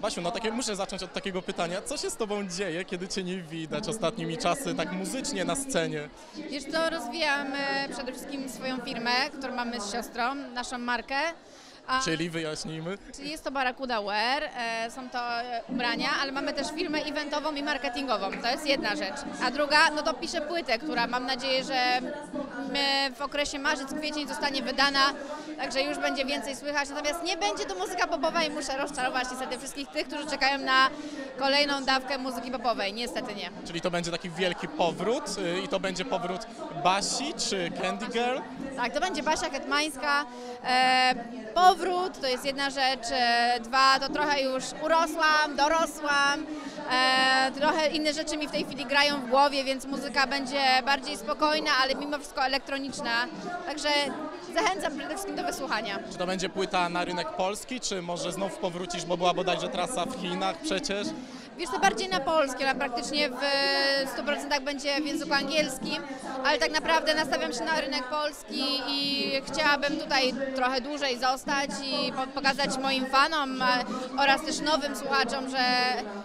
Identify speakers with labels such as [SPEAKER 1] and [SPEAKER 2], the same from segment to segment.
[SPEAKER 1] Basiu, no takie, muszę zacząć od takiego pytania. Co się z tobą dzieje, kiedy cię nie widać ostatnimi czasy tak muzycznie na scenie?
[SPEAKER 2] Wiesz co, rozwijamy przede wszystkim swoją firmę, którą mamy z siostrą, naszą markę. A,
[SPEAKER 1] Czyli wyjaśnijmy.
[SPEAKER 2] czyli jest to Barracuda Wear, e, są to e, ubrania, ale mamy też firmę eventową i marketingową. To jest jedna rzecz. A druga, no to piszę płytę, która mam nadzieję, że my w okresie marzec, kwiecień zostanie wydana, także już będzie więcej słychać. Natomiast nie będzie to muzyka popowa i muszę rozczarować niestety wszystkich tych, którzy czekają na kolejną dawkę muzyki popowej. Niestety nie.
[SPEAKER 1] Czyli to będzie taki wielki powrót y, i to będzie powrót Basi czy Candy Girl?
[SPEAKER 2] Tak, to będzie Basia Hetmańska. E, powrót to jest jedna rzecz, e, dwa to trochę już urosłam, dorosłam, e, trochę inne rzeczy mi w tej chwili grają w głowie, więc muzyka będzie bardziej spokojna, ale mimo wszystko elektroniczna. Także zachęcam przede wszystkim do wysłuchania.
[SPEAKER 1] Czy to będzie płyta na rynek polski, czy może znów powrócisz, bo była bodajże trasa w Chinach przecież?
[SPEAKER 2] Wiesz, to bardziej na polskie, ale praktycznie w 100% będzie w języku angielskim, ale tak naprawdę nastawiam się na rynek polski i chciałabym tutaj trochę dłużej zostać i po- pokazać moim fanom oraz też nowym słuchaczom, że,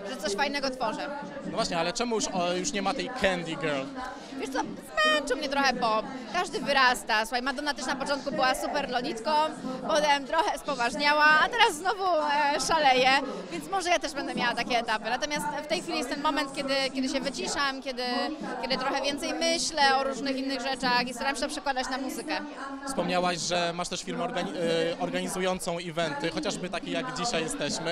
[SPEAKER 2] że coś fajnego tworzę.
[SPEAKER 1] No właśnie, ale czemu już, już nie ma tej Candy Girl?
[SPEAKER 2] Wiesz co, zmęczył mnie trochę pop. Każdy wyrasta. Słuchaj, Madonna też na początku była super lolitką, potem trochę spoważniała, a teraz znowu e, szaleje, więc może ja też będę miała takie etapy. Natomiast w tej chwili jest ten moment, kiedy, kiedy się wyciszam, kiedy, kiedy trochę więcej myślę o różnych innych rzeczach i staram się przekładać na muzykę.
[SPEAKER 1] Wspomniałaś, że masz też firmę organi- y, organizującą eventy, chociażby takie jak dzisiaj jesteśmy.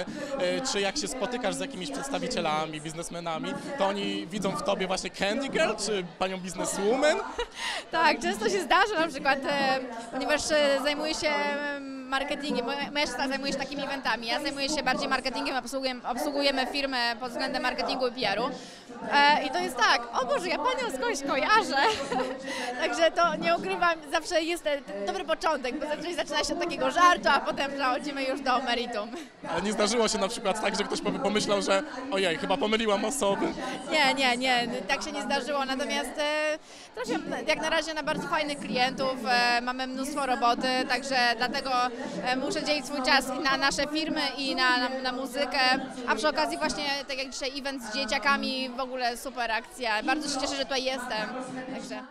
[SPEAKER 1] Y, Czy jak się spotykasz z jakimiś przedstawicielami, biznesmenami, to oni widzą w tobie właśnie Candy Girl, czy panią bizneswoman?
[SPEAKER 2] Tak, często się zdarza na przykład, ponieważ e, zajmuję się em, marketingiem, moja, siostra zajmuje się takimi eventami, ja zajmuję się bardziej marketingiem, obsługujemy firmę pod względem marketingu i PR-u. E, I to jest tak, o Boże, ja panią skądś kojarzę. Także to nie ukrywam, zawsze jest ten dobry początek, bo zazwyczaj zaczyna się od takiego żartu, a potem przechodzimy już do meritum.
[SPEAKER 1] Ale nie zdarzyło się na przykład tak, że ktoś pomyślał, że ojej, chyba pomyliłam osoby.
[SPEAKER 2] Nie, nie, nie, tak się nie zdarzyło, natomiast e, trafiam jak na razie na bardzo fajnych klientów, e, mamy mnóstwo roboty, także dlatego e, muszę dzielić swój czas na nasze firmy i na, na, na muzykę, a przy okazji właśnie, tak jak dzisiaj event z dzieciakami, w ogóle super akcja, bardzo się cieszę, że tutaj jestem, także...